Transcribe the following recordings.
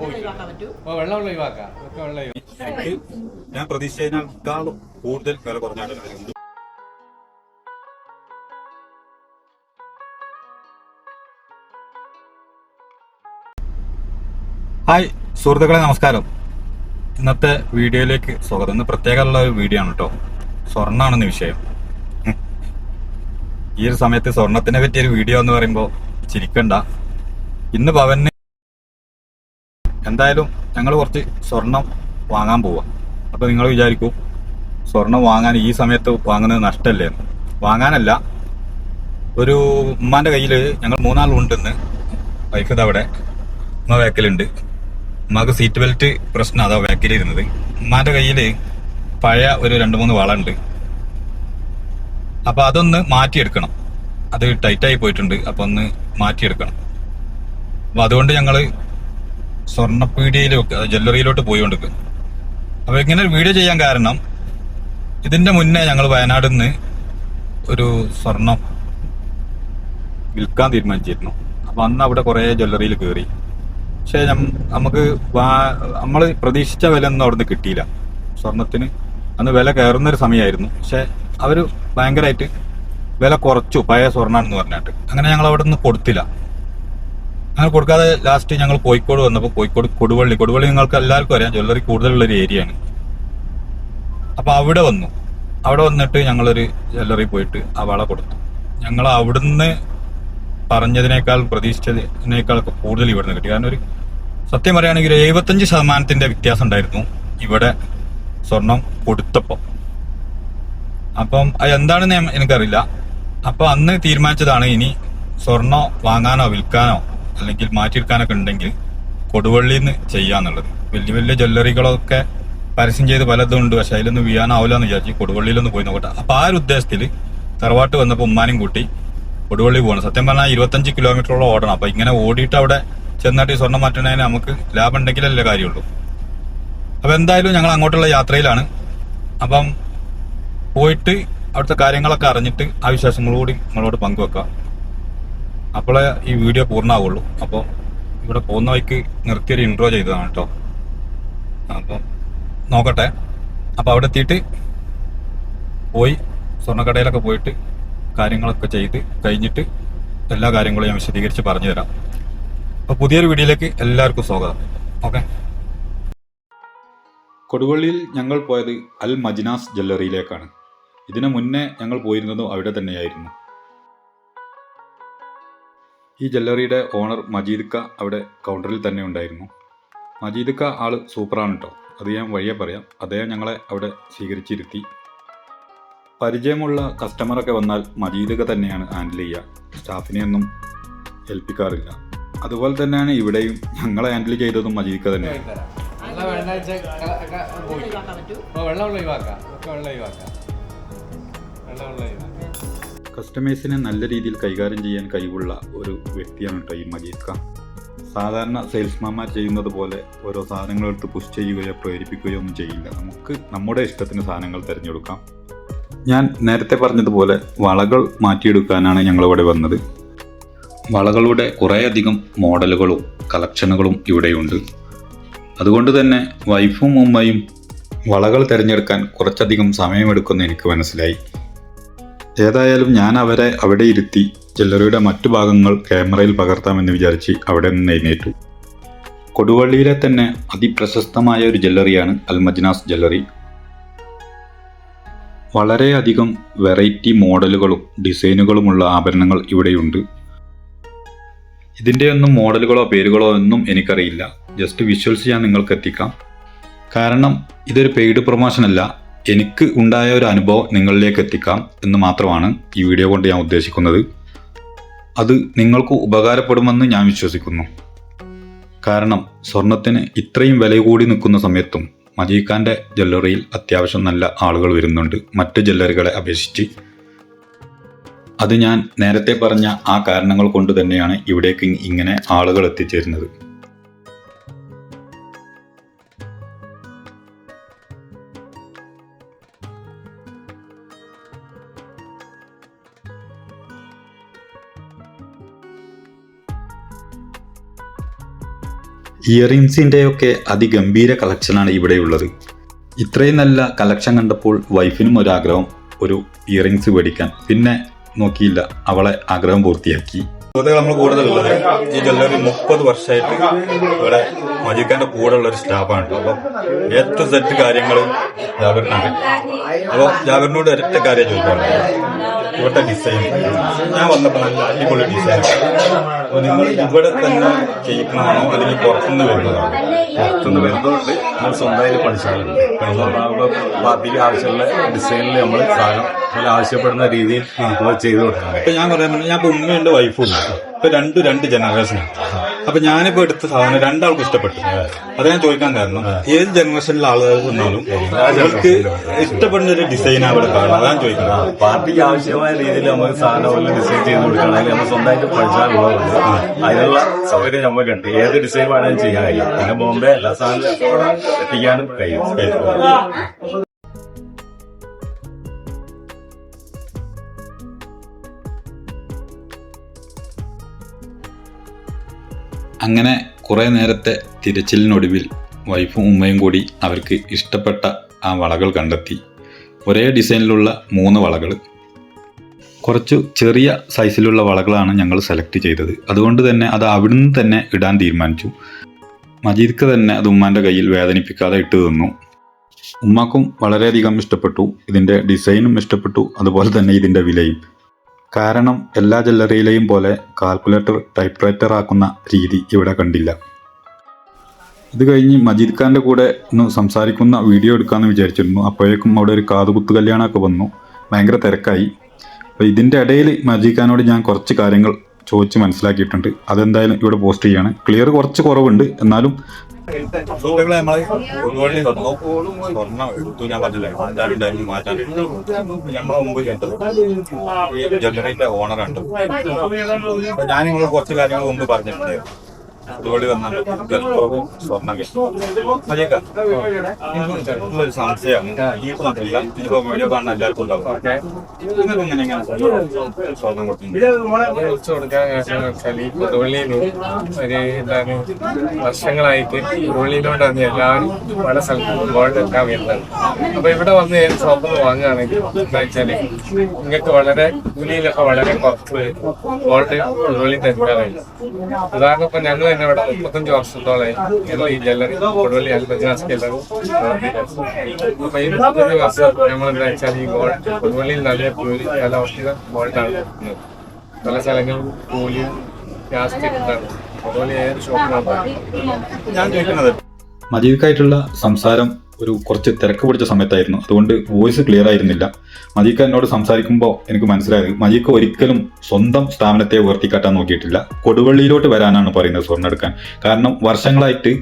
വെള്ളം ഒഴിവാക്കാം. ഒക്കെ വെള്ളം ഞാൻ പ്രതീക്ഷിച്ചതിനേക്കാളും കൂടുതൽ വില കുറഞ്ഞാണ് ഹായ് സുഹൃത്തുക്കളെ നമസ്കാരം. ഇന്നത്തെ വീഡിയോയിലേക്ക് സ്വാഗതം. ഇന്ന് പ്രത്യേകമുള്ള ഒരു വീഡിയോ ആണ് കേട്ടോ. സ്വർണാണെന്ന് വിഷയം. ഈ ഒരു സമയത്ത് സ്വർണത്തിനെ പറ്റിയ ഒരു വീഡിയോ എന്ന് പറയുമ്പോൾ ചിരിക്കണ്ട. ഇന്ന് ഭവന് എന്തായാലും ഞങ്ങൾ കുറച്ച് സ്വർണം വാങ്ങാൻ പോവാം. അപ്പൊ നിങ്ങൾ വിചാരിക്കും സ്വർണം വാങ്ങാൻ ഈ സമയത്ത് വാങ്ങുന്നത് നഷ്ടല്ലേ? വാങ്ങാനല്ല ഒരു ഉമ്മാന്റെ കയ്യിൽ ഞങ്ങൾ മൂന്നാളുണ്ടെന്ന് വൈഫ് അവിടെ ഉമ്മ വേക്കലുണ്ട് ഉമ്മാക്ക് സീറ്റ് ബെൽറ്റ് പ്രശ്നം അതാ വേക്കലിരുന്നത് ഉമ്മാന്റെ കയ്യിൽ പഴയ ഒരു രണ്ട് മൂന്ന് വളമുണ്ട് അപ്പോൾ അപ്പൊ അതൊന്ന് മാറ്റിയെടുക്കണം. അത് ടൈറ്റായി പോയിട്ടുണ്ട് അപ്പൊ ഒന്ന് മാറ്റിയെടുക്കണം. അപ്പൊ അതുകൊണ്ട് ഞങ്ങൾ സ്വർണപ്പീടിയയിലൊക്കെ ജ്വല്ലറിയിലോട്ട് പോയിക്കൊണ്ടിരിക്കും അപ്പൊ ഇങ്ങനെ വീഡിയോ ചെയ്യാൻ കാരണം ഇതിന്റെ മുന്നേ ഞങ്ങൾ വയനാട് നിന്ന് ഒരു സ്വർണം വിൽക്കാൻ തീരുമാനിച്ചിരുന്നു. അപ്പൊ അന്ന് അവിടെ കുറെ ജ്വല്ലറിയിൽ കയറി പക്ഷെ നമുക്ക് നമ്മൾ പ്രതീക്ഷിച്ച വില ഒന്നും അവിടുന്ന് കിട്ടിയില്ല. സ്വർണത്തിന്. അന്ന് വില കയറുന്ന ഒരു സമയമായിരുന്നു പക്ഷെ അവർ ഭയങ്കരമായിട്ട് വില കുറച്ചു പഴയ സ്വർണാണെന്ന് പറഞ്ഞിട്ട്. അങ്ങനെ ഞങ്ങൾ അവിടെ നിന്ന് കൊടുത്തില്ല. അങ്ങനെ കൊടുക്കാതെ ലാസ്റ്റ് ഞങ്ങൾ കോഴിക്കോട് വന്നപ്പോൾ കോഴിക്കോട് കൊടുവള്ളി. കൊടുവള്ളി നിങ്ങൾക്ക് എല്ലാവർക്കും അറിയാം ജ്വല്ലറി കൂടുതലുള്ള ഒരു ഏരിയ ആണ്. അപ്പൊ അവിടെ വന്നു. അവിടെ വന്നിട്ട് ഞങ്ങളൊരു ജ്വല്ലറി പോയിട്ട് ആ വള കൊടുത്തു. ഞങ്ങൾ അവിടുന്ന് പറഞ്ഞതിനേക്കാൾ പ്രതീക്ഷിച്ചതിനേക്കാളൊക്കെ കൂടുതൽ ഇവിടുന്ന് കിട്ടി. കാരണം ഒരു സത്യം പറയുകയാണെങ്കിൽ ഒരു എഴുപത്തഞ്ച് ശതമാനത്തിന്റെ വ്യത്യാസം ഉണ്ടായിരുന്നു ഇവിടെ സ്വർണം കൊടുത്തപ്പോ. അപ്പം അത് എന്താണെന്ന് ഞാൻ- എനിക്കറിയില്ല. അപ്പൊ അന്ന് തീരുമാനിച്ചതാണ് ഇനി സ്വർണം വാങ്ങാനോ വിൽക്കാനോ അല്ലെങ്കിൽ മാറ്റിയെടുക്കാനൊക്കെ ഉണ്ടെങ്കിൽ കൊടുവള്ളിയിൽ നിന്ന് ചെയ്യാന്നുള്ളത്. വലിയ വലിയ ജ്വല്ലറികളൊക്കെ പരസ്യം ചെയ്ത് പലതും ഉണ്ട്. പക്ഷെ അതിലൊന്നും വീഴാനാവില്ല എന്ന് വിചാരിച്ചു കൊടുവള്ളിയിലൊന്ന് പോയി നോക്കട്ടെ. അപ്പൊ ആ ഒരു ഉദ്ദേശത്തിൽ തറവാട്ട് വന്നപ്പോൾ ഉമ്മാനും കൂട്ടി കൊടുവള്ളി പോകണം. സത്യം പറഞ്ഞാൽ ഇരുപത്തഞ്ച് കിലോമീറ്ററോളം ഓടണം. അപ്പൊ ഇങ്ങനെ ഓടിയിട്ട് അവിടെ ചെന്നിട്ട് സ്വർണം മാറ്റണതിന് നമുക്ക് ലാഭം ഉണ്ടെങ്കിലല്ലേ കാര്യമുള്ളൂ. അപ്പൊ എന്തായാലും ഞങ്ങൾ അങ്ങോട്ടുള്ള യാത്രയിലാണ്. അപ്പം പോയിട്ട് അവിടുത്തെ കാര്യങ്ങളൊക്കെ അറിഞ്ഞിട്ട് ആ വിശ്വാസങ്ങളോട് നിങ്ങളോട് പങ്കുവെക്കാം. അപ്പോഴേ ഈ വീഡിയോ പൂർണമാവുള്ളൂ അപ്പോൾ ഇവിടെ പോകുന്ന വഴിക്ക് നിർത്തിയൊരു ഇൻട്രോ ചെയ്തതാണ് കേട്ടോ അപ്പം നോക്കട്ടെ. അപ്പോൾ അവിടെ എത്തിയിട്ട് പോയി സ്വർണക്കടയിലൊക്കെ പോയിട്ട് കാര്യങ്ങളൊക്കെ ചെയ്ത് കഴിഞ്ഞിട്ട് എല്ലാ കാര്യങ്ങളും ഞാൻ വിശദീകരിച്ച് പറഞ്ഞു തരാം അപ്പോൾ പുതിയൊരു വീഡിയോയിലേക്ക് എല്ലാവർക്കും സ്വാഗതം. ഓക്കെ. കൊടുവള്ളിയിൽ ഞങ്ങൾ പോയത് അൽ മജിനാസ് ജ്വല്ലറിയിലേക്കാണ്. ഇതിനു മുന്നേ ഞങ്ങൾ പോയിരുന്നതും അവിടെ തന്നെയായിരുന്നു. ഈ ജ്വല്ലറിയുടെ ഓണർ മജീദ്ക്ക അവിടെ കൗണ്ടറിൽ തന്നെ ഉണ്ടായിരുന്നു. മജീദ്ക്ക ആൾ സൂപ്പറാണ് കേട്ടോ അത് ഞാൻ വഴിയെ പറയാം. അദ്ദേഹം ഞങ്ങളെ അവിടെ സ്വീകരിച്ചിരുത്തി. പരിചയമുള്ള കസ്റ്റമറൊക്കെ വന്നാൽ മജീദ്ക തന്നെയാണ് ഹാൻഡിൽ ചെയ്യുക സ്റ്റാഫിനെയൊന്നും ഏൽപ്പിക്കാറില്ല. അതുപോലെ തന്നെയാണ് ഇവിടെയും ഞങ്ങളെ ഹാൻഡിൽ ചെയ്തതും മജീദ്ക്ക തന്നെയാണ്. വെള്ളം ഒഴിവാക്കാം ഒക്കെ വെള്ളം ഒഴിവാക്കാം. വെള്ളം ഒഴിവാക്കാം. കസ്റ്റമേഴ്സിനെ നല്ല രീതിയിൽ കൈകാര്യം ചെയ്യാൻ കഴിവുള്ള ഒരു വ്യക്തിയാണ് കേട്ടോ ഈ മജീദ് ഖാൻ. സാധാരണ സെയിൽസ്മാൻമാർ ചെയ്യുന്നത് പോലെ ഓരോ സാധനങ്ങൾ എടുത്ത് പുഷ് ചെയ്യുകയോ പ്രേരിപ്പിക്കുകയോ ഒന്നും ചെയ്യില്ല. നമുക്ക് നമ്മുടെ ഇഷ്ടത്തിന് സാധനങ്ങൾ തിരഞ്ഞെടുക്കാം. ഞാൻ നേരത്തെ പറഞ്ഞതുപോലെ വളകൾ മാറ്റിയെടുക്കാനാണ് ഞങ്ങളിവിടെ വന്നത്. വളകളുടെ കുറേയധികം മോഡലുകളും കളക്ഷനുകളും ഇവിടെയുണ്ട്. അതുകൊണ്ട് തന്നെ വൈഫും ഉമ്മയും വളകൾ തിരഞ്ഞെടുക്കാൻ കുറച്ചധികം സമയമെടുക്കുമെന്ന് എനിക്ക് മനസ്സിലായി. ഏതായാലും ഞാൻ അവരെ അവിടെ ഇരുത്തി ജ്വല്ലറിയുടെ മറ്റു ഭാഗങ്ങൾ ക്യാമറയിൽ പകർത്താമെന്ന് വിചാരിച്ച് അവിടെ നിന്ന് എഴുന്നേറ്റു. കൊടുവള്ളിയിലെ തന്നെ അതിപ്രശസ്തമായ ഒരു ജ്വല്ലറിയാണ് അൽമജ്നാസ് ജ്വല്ലറി. വളരെയധികം വെറൈറ്റി മോഡലുകളും ഡിസൈനുകളുമുള്ള ആഭരണങ്ങൾ ഇവിടെയുണ്ട്. ഇതിന്റെയൊന്നും മോഡലുകളോ പേരുകളോ ഒന്നും എനിക്കറിയില്ല. ജസ്റ്റ് വിഷ്വൽസ് ഞാൻ നിങ്ങൾക്ക് എത്തിക്കാം. കാരണം ഇതൊരു പെയ്ഡ് പ്രൊമോഷൻ അല്ല എനിക്ക് ഉണ്ടായ ഒരു അനുഭവം നിങ്ങളിലേക്ക് എത്തിക്കാം എന്ന് മാത്രമാണ് ഈ വീഡിയോ കൊണ്ട് ഞാൻ ഉദ്ദേശിക്കുന്നത്. അത് നിങ്ങൾക്ക് ഉപകാരപ്പെടുമെന്ന് ഞാൻ വിശ്വസിക്കുന്നു. കാരണം സ്വർണത്തിന് ഇത്രയും വില കൂടി നിൽക്കുന്ന സമയത്തും മജീഖാന്റെ ജ്വല്ലറിയിൽ അത്യാവശ്യം നല്ല ആളുകൾ വരുന്നുണ്ട്. മറ്റ് ജ്വല്ലറികളെ അപേക്ഷിച്ച്. അത് ഞാൻ നേരത്തെ പറഞ്ഞ ആ കാരണങ്ങൾ കൊണ്ട് തന്നെയാണ് ഇവിടേക്ക് ഇങ്ങനെ ആളുകൾ എത്തിച്ചേരുന്നത്. ഇയറിങ്സിന്റെയൊക്കെ അതിഗംഭീര കളക്ഷനാണ് ഇവിടെയുള്ളത്. ഇത്രയും നല്ല കളക്ഷൻ കണ്ടപ്പോൾ വൈഫിനും ഒരാഗ്രഹം ഒരു ഇയറിങ്സ് മേടിക്കാൻ. പിന്നെ നോക്കിയില്ല അവളെ ആഗ്രഹം പൂർത്തിയാക്കി. സുഹൃത്തുക്കൾ നമ്മൾ കൂടുതലുള്ളത് ഈ ജ്വല്ലറി മുപ്പത് വർഷമായിട്ട് ഇവിടെ മജിക്കാന്റെ കൂടെ ഉള്ള ഒരു സ്റ്റാഫാണ് അപ്പം ഏറ്റവും സെറ്റ് കാര്യങ്ങൾ ജാഗറിനാണ് അപ്പോൾ ജാഗറിനോട് ഒരൊറ്റ കാര്യം ചോദിക്കാറുണ്ട് ഇവിടുത്തെ ഡിസൈൻ ഞാൻ വന്നപ്പോൾ നല്ല അടിപൊളി ഡിസൈൻ അപ്പോൾ നിങ്ങൾ ഇവിടെ തന്നെ ചെയ്യിക്കണമാണോ? അല്ലെങ്കിൽ പുറത്തുനിന്ന് വരുന്നതാണോ? പുറത്തുനിന്ന് വരുന്നതുകൊണ്ട് നമ്മൾ സ്വന്തമായിട്ട് പഠിച്ചാലുണ്ട്. പാർട്ടിക്ക് ആവശ്യമുള്ള ഡിസൈനിൽ നമ്മൾ സാധനം ആവശ്യപ്പെടുന്ന രീതിയിൽ നമ്മൾ ചെയ്തു കൊടുക്കാം ഞാൻ പറയാൻ ഞാൻ ഉമ്മയുണ്ട് വൈഫും ഉണ്ട്. ഇപ്പൊ രണ്ട് രണ്ട് ജനറേഷനാണ് അപ്പൊ ഞാനിപ്പോ എടുത്ത സാധനം രണ്ടാൾക്കും ഇഷ്ടപ്പെട്ടു. അത് ഞാൻ ചോദിക്കാൻ കാരണം ഏത് ജനറേഷനിലെ ആളുകൾ വന്നാലും അവർക്ക് ഇഷ്ടപ്പെടുന്ന ഒരു ഡിസൈൻ അവിടെ കാണും അതാണ് ചോദിക്കുന്നത്. പാർട്ടിക്ക് ആവശ്യമായ രീതിയിൽ നമുക്ക് സാധനം ഡിസൈൻ ചെയ്ത് കൊടുക്കുകയാണെങ്കിൽ നമ്മൾ സ്വന്തമായിട്ട് പഠിച്ചാൽ അതിനുള്ള സൗകര്യം നമുക്കുണ്ട്. ഏത് ഡിസൈൻ വേണമെങ്കിലും ചെയ്യാൻ കഴിയും. പിന്നെ ബോംബെ എല്ലാ സാധനം എത്തിക്കാനും കഴിയും. അങ്ങനെ കുറേ നേരത്തെ തിരച്ചിലിനൊടുവിൽ വൈഫും ഉമ്മയും കൂടി അവർക്ക് ഇഷ്ടപ്പെട്ട ആ വളകൾ കണ്ടെത്തി. ഒരേ ഡിസൈനിലുള്ള മൂന്ന് വളകൾ കുറച്ചു ചെറിയ സൈസിലുള്ള വളകളാണ് ഞങ്ങൾ സെലക്ട് ചെയ്തത്. അതുകൊണ്ട് തന്നെ അത് അവിടുന്ന് തന്നെ ഇടാൻ തീരുമാനിച്ചു. മജീദ്ക്ക് തന്നെ അത് ഉമ്മാന്റെ കയ്യിൽ വേദനിപ്പിക്കാതെ ഇട്ട് തന്നു. ഉമ്മാക്കും വളരെയധികം ഇഷ്ടപ്പെട്ടു. ഇതിന്റെ ഡിസൈനും ഇഷ്ടപ്പെട്ടു. അതുപോലെ തന്നെ ഇതിന്റെ വിലയും. കാരണം എല്ലാ ജ്വല്ലറിയിലെയും പോലെ കാൽക്കുലേറ്റർ ടൈപ്പ് റൈറ്റർ ആക്കുന്ന രീതി ഇവിടെ കണ്ടില്ല. ഇത് കഴിഞ്ഞ് മജീദ് ഖാന്റെ കൂടെ ഒന്ന് സംസാരിക്കുന്ന വീഡിയോ എടുക്കാമെന്ന് വിചാരിച്ചിരുന്നു. അപ്പോഴേക്കും അവിടെ ഒരു കാതുകുത്ത് കല്യാണമൊക്കെ വന്നു. ഭയങ്കര തിരക്കായി. അപ്പോൾ ഇതിന്റെ ഇടയിൽ മജീദ് ഖാനോട് ഞാൻ കുറച്ച് കാര്യങ്ങൾ ചോദിച്ച് മനസ്സിലാക്കിയിട്ടുണ്ട്. അതെന്തായാലും ഇവിടെ പോസ്റ്റ് ചെയ്യാണ്. ക്ലിയർ കുറച്ച് കുറവുണ്ട്. എന്നാലും ഓണറുണ്ട് ഞാൻ നിങ്ങൾ കുറച്ച് കാര്യങ്ങൾ മുമ്പ് പറഞ്ഞിട്ടുണ്ട് അതുവഴി വന്നാൽ ഗൾഫും സ്വർണം കിട്ടും. ഒരു സംശയമാണ് ഈ മാത്രമല്ല ഇനിയിപ്പോ വീഡിയോ കാണുന്ന എല്ലാവർക്കും ഉണ്ടാവും. നിങ്ങൾക്ക് ഇങ്ങനെ എങ്ങനെ ഒരു എന്താണ് വർഷങ്ങളായിട്ട് കൊടുവള്ളിയിലോട്ടാണ് എല്ലാവരും പല സ്ഥലത്തും ഗോൾഡ് എടുക്കാൻ വരുന്നത്. അപ്പൊ ഇവിടെ വന്ന് നിന്ന് വാങ്ങുകയാണെങ്കിൽ എന്താ വെച്ചാൽ നിങ്ങൾക്ക് വളരെ കൂലിയിലൊക്കെ വളരെ കുറച്ച് ഗോൾഡ് ഉള്ളിൽ കഴിയും ഉദാഹരണം ഇപ്പൊ ഞങ്ങൾ തന്നെ ഇവിടെ മുപ്പത്തഞ്ച് വർഷത്തോളമായി ഞങ്ങൾ ഈ ജ്വല്ലറി കൊടുവള്ളി അൽബജാസ് ജ്വല്ലറി വർഷം നമ്മൾ എന്താ വെച്ചാൽ ഈ ഗോൾഡ് കൊടുവള്ളിയിൽ നല്ല കൂലി നല്ല ഔഷധ ഗോൾഡാണ് പല സ്ഥലങ്ങളിലും കൂലിയും ലാസ്റ്റ് ഉണ്ടാകും അതുപോലെ ഏത് ഷോപ്പിലാണ് ഞാൻ ചോദിക്കുന്നത്. മജീദ്ക്കായിട്ടുള്ള സംസാരം ഒരു കുറച്ച് തിരക്ക് പിടിച്ച സമയത്തായിരുന്നു. അതുകൊണ്ട് വോയിസ് ക്ലിയർ ആയിരുന്നില്ല. മജീക്ക എന്നോട് സംസാരിക്കുമ്പോൾ എനിക്ക് മനസ്സിലായത് മജീക്ക ഒരിക്കലും സ്വന്തം സ്ഥാപനത്തെ ഉയർത്തിക്കാട്ടാൻ നോക്കിയിട്ടില്ല. കൊടുവള്ളിയിലോട്ട് വരാനാണ് പറയുന്നത് സ്വർണം എടുക്കാൻ. കാരണം വർഷങ്ങളായിട്ട്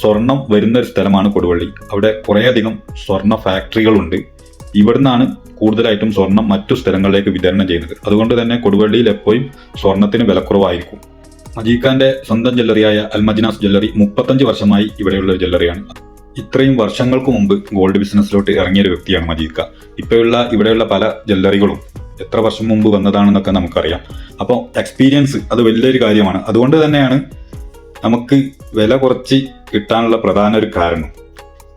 സ്വർണം വരുന്ന ഒരു സ്ഥലമാണ് കൊടുവള്ളി. അവിടെ കുറേയധികം സ്വർണ ഫാക്ടറികളുണ്ട്. ഇവിടുന്നാണ് കൂടുതലായിട്ടും സ്വർണം മറ്റു സ്ഥലങ്ങളിലേക്ക് വിതരണം ചെയ്യുന്നത്. അതുകൊണ്ട് തന്നെ കൊടുവള്ളിയിൽ എപ്പോഴും സ്വർണത്തിന് വിലക്കുറവായിരിക്കും. മജീഖാന്റെ സ്വന്തം ജ്വല്ലറിയായ അൽമജിനാസ് ജ്വല്ലറി മുപ്പത്തഞ്ച് വർഷമായി ഇവിടെയുള്ള ജ്വല്ലറിയാണ്. ഇത്രയും വർഷങ്ങൾക്ക് മുമ്പ് ഗോൾഡ് ബിസിനസ്സിലോട്ട് ഇറങ്ങിയ ഒരു വ്യക്തിയാണ് മജീദ് ഖാൻ. ഇപ്പോഴുള്ള ഇവിടെയുള്ള പല ജ്വല്ലറികളും എത്ര വർഷം മുമ്പ് വന്നതാണെന്നൊക്കെ നമുക്കറിയാം. അപ്പോൾ എക്സ്പീരിയൻസ് അത് വലിയൊരു കാര്യമാണ്. അതുകൊണ്ട് തന്നെയാണ് നമുക്ക് വില കുറച്ച് കിട്ടാനുള്ള പ്രധാന ഒരു കാരണം.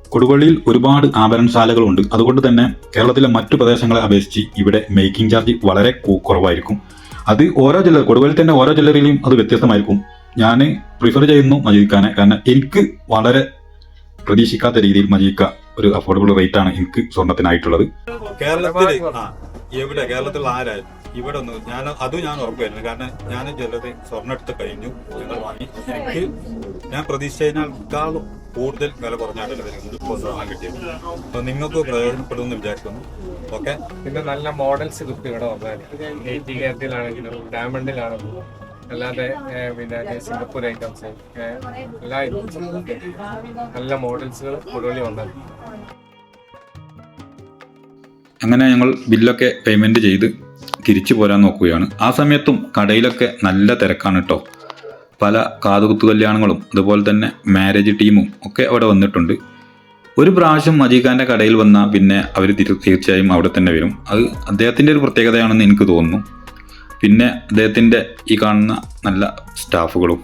കൊടുവള്ളിയിൽ ഒരുപാട് ആഭരണശാലകളുണ്ട്. അതുകൊണ്ട് തന്നെ കേരളത്തിലെ മറ്റു പ്രദേശങ്ങളെ അപേക്ഷിച്ച് ഇവിടെ മേക്കിംഗ് ചാർജ് വളരെ കുറവായിരിക്കും. അത് ഓരോ ജില്ല കൊടുവള്ളിൽ തന്നെ ഓരോ ജില്ലകളിലും അത് വ്യത്യസ്തമായിരിക്കും. ഞാൻ പ്രിഫർ ചെയ്യുന്നു മജീദ് ഖാനെ. കാരണം എനിക്ക് വളരെ പ്രതീക്ഷിക്കാത്ത രീതിയിൽ മജീക്ക ഒരു അഫോർഡബിൾ റേറ്റ് ആണ് എനിക്ക് സ്വർണത്തിനായിട്ടുള്ളത്. കേരളത്തിൽ എവിടെ? കേരളത്തിൽ ആരായാലും ഇവിടെ ഒന്ന് ഞാൻ അതും ഞാൻ ഉറപ്പായിരുന്നു കാരണം ഞാൻ ജ്വല്ലറി സ്വർണം എടുത്ത് കഴിഞ്ഞു ഞങ്ങൾ വാങ്ങി. എനിക്ക് ഞാൻ പ്രതീക്ഷിച്ചതിനേക്കാളും കൂടുതൽ വില സ്വർണം കിട്ടിയത്. അപ്പൊ നിങ്ങൾക്ക് പ്രയോജനപ്പെടുമെന്ന് വിചാരിക്കുന്നു. ഓക്കെ? പിന്നെ നല്ല മോഡൽസ് കിട്ടും ഇവിടെ ഡയമണ്ടിലാണെങ്കിലും അല്ലാതെ പിന്നെ സിംഗപ്പൂർ ഐറ്റംസ് എല്ലാ ഐറ്റംസും നല്ല മോഡൽസുകൾ കൊടുവള്ളി വന്നാൽ അങ്ങനെ ഞങ്ങൾ ബില്ലൊക്കെ പേയ്മെന്റ് ചെയ്ത് തിരിച്ചു പോരാൻ നോക്കുകയാണ്. ആ സമയത്തും കടയിലൊക്കെ നല്ല തിരക്കാണ് കേട്ടോ പല കാതുകുത്തു കല്യാണങ്ങളും അതുപോലെ തന്നെ മാരേജ് ടീമും ഒക്കെ അവിടെ വന്നിട്ടുണ്ട്. ഒരു പ്രാവശ്യം മജീഖാന്റെ കടയിൽ വന്നാൽ പിന്നെ അവർ തീർച്ചയായും അവിടെ തന്നെ വരും. അത് അദ്ദേഹത്തിന്റെ ഒരു പ്രത്യേകതയാണെന്ന് എനിക്ക് തോന്നുന്നു. പിന്നെ അദ്ദേഹത്തിന്റെ ഈ കാണുന്ന നല്ല സ്റ്റാഫുകളും.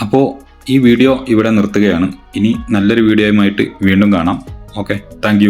അപ്പോൾ ഈ വീഡിയോ ഇവിടെ നിർത്തുകയാണ്. ഇനി നല്ലൊരു വീഡിയോയുമായിട്ട് വീണ്ടും കാണാം. Okay thank